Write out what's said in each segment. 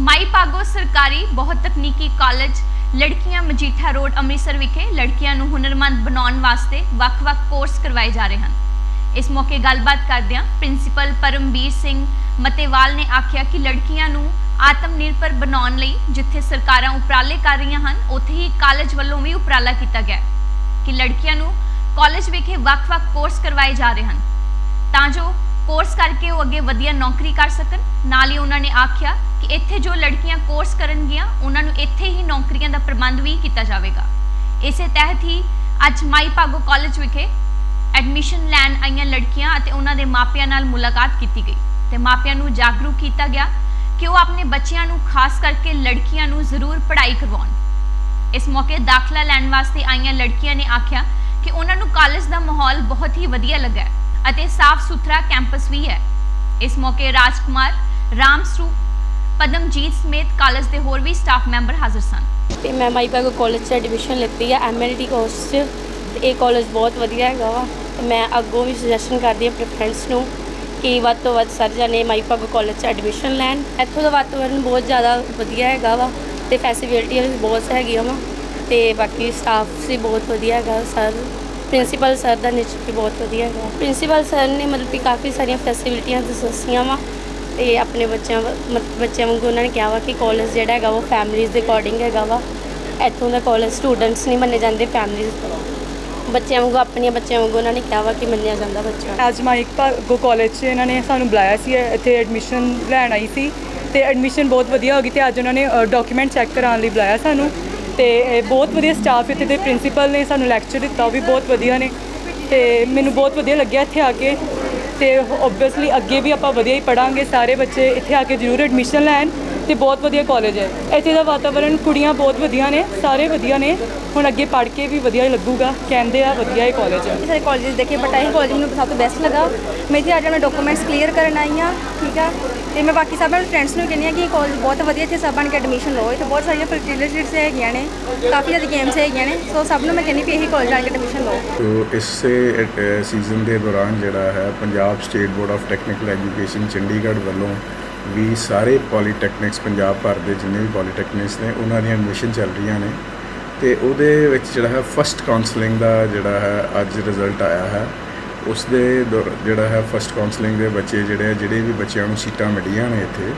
ਮਾਈ ਭਾਗੋ ਸਰਕਾਰੀ ਬਹੁਤ ਤਕਨੀਕੀ ਕਾਲਜ ਲੜਕੀਆਂ ਮਜੀਠਾ ਰੋਡ ਅੰਮ੍ਰਿਤਸਰ ਵਿਖੇ ਲੜਕੀਆਂ ਨੂੰ ਹੁਨਰਮੰਦ ਬਣਾਉਣ ਵਾਸਤੇ ਵੱਖ-ਵੱਖ ਕੋਰਸ ਕਰਵਾਏ ਜਾ ਰਹੇ ਹਨ। ਇਸ ਮੌਕੇ ਗੱਲਬਾਤ ਕਰਦਿਆਂ ਪ੍ਰਿੰਸੀਪਲ ਪਰਮਬੀਰ ਸਿੰਘ ਮਤੇਵਾਲ ਨੇ ਆਖਿਆ ਕਿ ਲੜਕੀਆਂ ਨੂੰ ਆਤਮ ਨਿਰਭਰ ਬਣਾਉਣ ਲਈ ਜਿੱਥੇ ਸਰਕਾਰਾਂ ਉਪਰਾਲੇ ਕਰ ਰਹੀਆਂ ਹਨ, ਉੱਥੇ ਹੀ ਕਾਲਜ ਵੱਲੋਂ ਵੀ ਉਪਰਾਲਾ ਕੀਤਾ ਗਿਆ ਕਿ ਲੜਕੀਆਂ ਨੂੰ ਕਾਲਜ ਵਿਖੇ ਵੱਖ-ਵੱਖ ਕੋਰਸ ਕਰਵਾਏ ਜਾ ਰਹੇ ਹਨ। ਤਾਂ ਜੋ ਕੋਰਸ ਕਰਕੇ ਉਹ ਅੱਗੇ ਵਧੀਆ ਨੌਕਰੀ ਕਰ ਸਕਣ। ਨਾਲ ਹੀ ਉਹਨਾਂ ਨੇ ਆਖਿਆ ਕਿ ਇੱਥੇ ਜੋ ਲੜਕੀਆਂ ਕੋਰਸ ਕਰਨਗੀਆਂ, ਉਹਨਾਂ ਨੂੰ ਇੱਥੇ ਹੀ ਨੌਕਰੀਆਂ ਦਾ ਪ੍ਰਬੰਧ ਵੀ ਕੀਤਾ ਜਾਵੇਗਾ। ਇਸੇ ਤਹਿਤ ਹੀ ਅੱਜ ਮਾਈ ਭਾਗੋ ਕਾਲਜ ਵਿਖੇ ਐਡਮਿਸ਼ਨ ਲੈਣ ਆਈਆਂ ਲੜਕੀਆਂ ਅਤੇ ਉਹਨਾਂ ਦੇ ਮਾਪਿਆਂ ਨਾਲ ਮੁਲਾਕਾਤ ਕੀਤੀ ਗਈ। ਤੇ ਮਾਪਿਆਂ ਨੂੰ ਜਾਗਰੂਕ ਕੀਤਾ ਗਿਆ ਕਿ ਉਹ ਆਪਣੇ ਬੱਚਿਆਂ ਨੂੰ ਖਾਸ ਕਰਕੇ ਲੜਕੀਆਂ ਨੂੰ ਜ਼ਰੂਰ ਪੜ੍ਹਾਈ ਕਰਵਾਉਣ। ਇਸ ਮੌਕੇ ਦਾਖਲਾ ਲੈਣ ਵਾਸਤੇ ਆਈਆਂ ਲੜਕੀਆਂ ਨੇ ਆਖਿਆ ਕਿ ਉਹਨਾਂ ਨੂੰ ਕਾਲਜ ਦਾ ਮਾਹੌਲ ਬਹੁਤ ਹੀ ਵਧੀਆ ਲੱਗਾ ਅਤੇ ਸਾਫ਼ ਸੁਥਰਾ ਕੈਂਪਸ ਵੀ ਹੈ। ਇਸ ਮੌਕੇ ਰਾਜਕੁਮਾਰ ਰਾਮਸਰੂ ਪਦਮਜੀਤ ਸਮੇਤ ਕਾਲਜ ਦੇ ਹੋਰ ਵੀ ਸਟਾਫ ਮੈਂਬਰ ਹਾਜ਼ਰ ਸਨ। ਤੇ ਮੈਂ ਮਾਈ ਭਾਗੋ ਕਾਲਜ 'ਚ ਐਡਮਿਸ਼ਨ ਲਿੱਤੀ ਹੈ ਐਮਐਲਟੀ ਕੋਰਸ 'ਚ। ਤੇ ਇਹ ਕਾਲਜ ਬਹੁਤ ਵਧੀਆ ਹੈਗਾ ਵਾ। ਤੇ ਮੈਂ ਅੱਗੋਂ ਵੀ ਸੁਜੈਸ਼ਨ ਕਰਦੀ ਹਾਂ ਆਪਣੇ ਫਰੈਂਡਸ ਨੂੰ ਕਿ ਵੱਧ ਤੋਂ ਵੱਧ ਸਰ ਜਾਣੇ ਮਾਈ ਭਾਗੋ ਕਾਲਜ 'ਚ ਐਡਮਿਸ਼ਨ ਲੈਣ। ਇੱਥੋਂ ਦਾ ਵਾਤਾਵਰਨ ਬਹੁਤ ਜ਼ਿਆਦਾ ਵਧੀਆ ਹੈਗਾ ਵਾ ਤੇ ਫੈਸਿਲਿਟੀਆਂ ਵੀ ਬਹੁਤ ਹੈਗੀਆਂ ਵਾ। ਤੇ ਬਾਕੀ ਸਟਾਫ ਵੀ ਬਹੁਤ ਵਧੀਆ ਹੈਗਾ ਸਰ। ਪ੍ਰਿੰਸੀਪਲ ਸਰ ਦਾ ਨੇਚਰ ਵੀ ਬਹੁਤ ਵਧੀਆ ਹੈਗਾ। ਪ੍ਰਿੰਸੀਪਲ ਸਰ ਨੇ ਮਤਲਬ ਕਿ ਕਾਫੀ ਸਾਰੀਆਂ ਫੈਸਿਲਿਟੀਆਂ ਦੱਸੀਆਂ ਵਾ ਤੇ ਆਪਣੇ ਬੱਚਿਆਂ ਵ- ਮਤ- ਬੱਚਿਆਂ ਵਾਂਗੂ ਉਹਨਾਂ ਨੇ ਕਿਹਾ ਵਾ ਕਿ ਕਾਲਜ ਜਿਹੜਾ ਹੈਗਾ ਉਹ ਫੈਮਿਲੀਜ਼ ਦੇ ਅਕੋਰਡਿੰਗ ਹੈਗਾ ਵਾ। ਇੱਥੋਂ ਦਾ ਕਾਲਜ ਸਟੂਡੈਂਟਸ ਨਹੀਂ ਮੰਨੇ ਜਾਂਦੇ ਫੈਮਿਲੀਜ਼ ਬੱਚਿਆਂ ਵਾਂਗੂ, ਆਪਣੀਆਂ ਬੱਚਿਆਂ ਵਾਂਗੂ ਉਹਨਾਂ ਨੇ ਕਿਹਾ ਵਾ ਕਿ ਮੰਨਿਆ ਜਾਂਦਾ ਬੱਚਿਆਂ ਨੂੰ। ਅੱਜ ਮਾਈਕ ਭਾਗੋ ਕਾਲਜ 'ਚ ਇਹਨਾਂ ਨੇ ਸਾਨੂੰ ਬੁਲਾਇਆ ਸੀ ਇੱਥੇ ਐਡਮਿਸ਼ਨ ਲੈਣ ਆਈ ਸੀ ਤੇ ਐਡਮਿਸ਼ਨ ਬਹੁਤ ਵਧੀਆ ਹੋ ਗਈ ਤੇ ਅੱਜ ਉਹਨਾਂ ਨੇ ਡਾਕੂਮੈਂਟ ਚੈੱਕ ਕਰਾਉਣ ਲਈ ਬੁਲਾਇਆ ਸਾਨੂੰ। ਤੇ ਬਹੁਤ ਵਧੀਆ ਸਟਾਫ ਇੱਥੇ ਦੇ ਪ੍ਰਿੰਸੀਪਲ ਨੇ ਸਾਨੂੰ ਲੈਕਚਰ ਦਿੱਤਾ, ਉਹ ਵੀ ਬਹੁਤ ਵਧੀਆ ਨੇ। ਤੇ ਮੈਨੂੰ ਬਹੁਤ ਵਧੀਆ ਲੱਗਿਆ ਇੱਥੇ ਆ ਕੇ। ਤੇ ਓਬਵੀਅਸਲੀ ਅੱਗੇ ਵੀ ਆਪਾਂ ਵਧੀਆ ਹੀ ਪੜਾਂਗੇ ਸਾਰੇ ਬੱਚੇ ਇੱਥੇ ਆ ਕੇ ਜ਼ਰੂਰ ਐਡਮਿਸ਼ਨ ਲੈਣ। ਤੇ ਬਹੁਤ ਵਧੀਆ ਕਾਲਜ ਹੈ। ਇੱਥੇ ਦਾ ਵਾਤਾਵਰਣ ਕੁੜੀਆਂ ਬਹੁਤ ਵਧੀਆ ਨੇ ਸਾਰੇ ਵਧੀਆ ਨੇ। ਹੁਣ ਅੱਗੇ ਪੜ੍ਹ ਕੇ ਵੀ ਵਧੀਆ ਹੀ ਲੱਗੂਗਾ। ਕਹਿੰਦੇ ਆ ਵਧੀਆ ਹੀ ਕਾਲਜ ਹੈ। ਸਾਰੇ ਕਾਲਜਸ ਦੇਖੇ ਬਟ ਇਹ ਕਾਲਜ ਮੈਨੂੰ ਸਭ ਤੋਂ ਬੈਸਟ ਲੱਗਾ। ਮੈਂ ਇੱਥੇ ਅੱਜ ਆਪਣੇ ਡਾਕੂਮੈਂਟਸ ਕਲੀਅਰ ਕਰਨ ਆਈ ਹਾਂ ਠੀਕ ਆ? ਤੇ ਮੈਂ ਬਾਕੀ ਸਭ ਆਪਣੇ ਫਰੈਂਡਸ ਨੂੰ ਕਹਿੰਦੀ ਹਾਂ ਕਿ ਕਾਲਜ ਬਹੁਤ ਵਧੀਆ ਇੱਥੇ ਸਭ ਬਣ ਕੇ ਐਡਮਿਸ਼ਨ ਲਓ। ਇੱਥੇ ਬਹੁਤ ਸਾਰੀਆਂ ਫੈਸਿਲਿਟੀਜ਼ ਹੈਗੀਆਂ ਨੇ ਕਾਫੀ ਜ਼ਿਆਦਾ ਗੇਮਸ ਹੈਗੀਆਂ ਨੇ। ਸੋ ਸਭ ਨੂੰ ਮੈਂ ਕਹਿੰਦੀ ਵੀ ਇਹੀ ਕਾਲਜ ਆ ਕੇ ਐਡਮਿਸ਼ਨ ਲਓ। ਤੋ ਇਸੇ ਸੀਜ਼ਨ ਦੇ ਦੌਰਾਨ ਜਿਹੜਾ ਹੈ Punjab state board of technical education Chandigarh ਵੱਲੋਂ ਵੀ ਸਾਰੇ ਪੋਲੀਟੈਕਨਿਕਸ ਪੰਜਾਬ ਭਰ ਦੇ ਜਿੰਨੇ ਵੀ ਪੋਲੀਟੈਕਨਿਕਸ ਨੇ ਉਹਨਾਂ ਦੀਆਂ ਐਡਮਿਸ਼ਨ ਚੱਲ ਰਹੀਆਂ ਨੇ ਤੇ ਉਹਦੇ ਵਿੱਚ ਜਿਹੜਾ ਹੈ ਫਸਟ ਕਾਉਂਸਲਿੰਗ ਦਾ ਜਿਹੜਾ ਹੈ ਅੱਜ ਰਿਜ਼ਲਟ ਆਇਆ ਹੈ। ਉਸ ਦੇ ਦੌਰ- ਜਿਹੜਾ ਹੈ ਫਸਟ ਕਾਉਂਸਲਿੰਗ ਦੇ ਬੱਚੇ ਜਿਹੜੇ ਆ, ਜਿਹੜੇ ਵੀ ਬੱਚਿਆਂ ਨੂੰ ਸੀਟਾਂ ਮਿਲੀਆਂ ਨੇ ਇੱਥੇ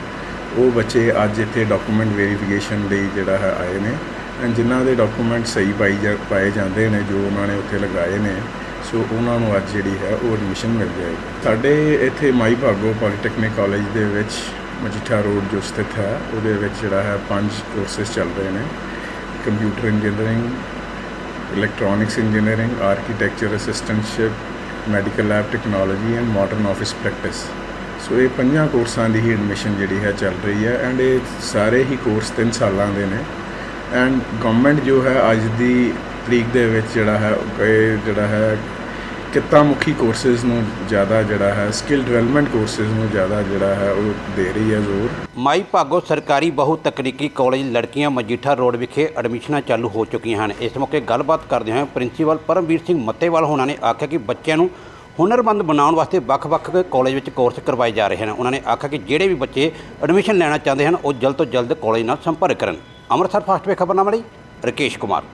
ਉਹ ਬੱਚੇ ਅੱਜ ਇੱਥੇ ਡਾਕੂਮੈਂਟ ਵੈਰੀਫਿਕੇਸ਼ਨ ਲਈ ਜਿਹੜਾ ਹੈ ਆਏ ਨੇ। ਐਂਡ ਜਿਨ੍ਹਾਂ ਦੇ ਡਾਕੂਮੈਂਟ ਸਹੀ ਪਾਈ ਜਾ ਪਾਏ ਜਾਂਦੇ ਨੇ ਜੋ ਉਹਨਾਂ ਨੇ ਉੱਥੇ ਲਗਾਏ ਨੇ ਸੋ ਉਹਨਾਂ ਨੂੰ ਅੱਜ ਜਿਹੜੀ ਹੈ ਉਹ ਐਡਮਿਸ਼ਨ ਮਿਲ ਜਾਏਗੀ ਸਾਡੇ ਇੱਥੇ ਮਾਈ ਭਾਗੋ ਪੋਲੀਟੈਕਨਿਕ ਕਾਲਜ ਦੇ ਵਿੱਚ ਮਜੀਠਾ ਰੋਡ ਜੋ ਸਥਿਤ ਹੈ, ਉਹਦੇ ਵਿੱਚ ਜਿਹੜਾ ਹੈ ਪੰਜ ਕੋਰਸਸ ਚੱਲ ਰਹੇ ਨੇ। Computer engineering electronics engineering architecture assistantship medical lab technology and modern office practice so ਇਹ ਪੰਜਾਂ ਕੋਰਸਾਂ ਦੀ ਹੀ ਐਡਮਿਸ਼ਨ ਜਿਹੜੀ ਹੈ ਚੱਲ ਰਹੀ ਹੈ ਐਂਡ ਇਹ ਸਾਰੇ ਹੀ ਕੋਰਸ 3 ਸਾਲਾਂ ਦੇ ਨੇ। ਐਂਡ ਗਵਰਨਮੈਂਟ ਜੋ ਹੈ ਅੱਜ ਦੀ ਤਰੀਕ ਦੇ ਵਿੱਚ ਜਿਹੜਾ ਹੈ ਉਹ ਇਹ ਜਿਹੜਾ ਹੈ ਕਿੱਤਾ ਮੁਖੀ ਕੋਰਸਸ ਨੂੰ ਜ਼ਿਆਦਾ ਜਿਹੜਾ ਹੈ ਸਕਿੱਲ ਡਿਵੈਲਪਮੈਂਟ ਕੋਰਸਸ ਨੂੰ ਜ਼ਿਆਦਾ ਜਿਹੜਾ ਹੈ, ਉਹ ਦੇ ਰਹੀ ਹੈ ਜ਼ੋਰ। ਮਾਈ ਭਾਗੋ ਸਰਕਾਰੀ ਬਹੁ ਤਕਨੀਕੀ ਕਾਲਜ ਲੜਕੀਆਂ ਮਜੀਠਾ ਰੋਡ ਵਿਖੇ ਐਡਮਿਸ਼ਨਾਂ ਚਾਲੂ ਹੋ ਚੁੱਕੀਆਂ ਹਨ। ਇਸ ਮੌਕੇ ਗੱਲਬਾਤ ਕਰਦੇ ਹੋਏ ਪ੍ਰਿੰਸੀਪਲ ਪਰਮਵੀਰ ਸਿੰਘ ਮੱਤੇਵਾਲ ਹੋਣਾ ਨੇ ਆਖਿਆ ਕਿ ਬੱਚਿਆਂ ਨੂੰ ਹੁਨਰਮੰਦ ਬਣਾਉਣ ਵਾਸਤੇ ਵੱਖ-ਵੱਖ ਕਾਲਜ ਵਿੱਚ ਕੋਰਸ ਕਰਵਾਏ ਜਾ ਰਹੇ ਹਨ। ਉਹਨਾਂ ਨੇ ਆਖਿਆ ਕਿ ਜਿਹੜੇ ਵੀ ਬੱਚੇ ਐਡਮਿਸ਼ਨ ਲੈਣਾ ਚਾਹੁੰਦੇ ਹਨ, ਉਹ ਜਲਦ ਤੋਂ ਜਲਦ ਕਾਲਜ ਨਾਲ ਸੰਪਰਕ ਕਰਨ। ਅੰਮ੍ਰਿਤਸਰ ਫਾਸਟ ਵੇ ਖਬਰਨਾਮਾ ਲਈ ਰਕੇਸ਼ ਕੁਮਾਰ।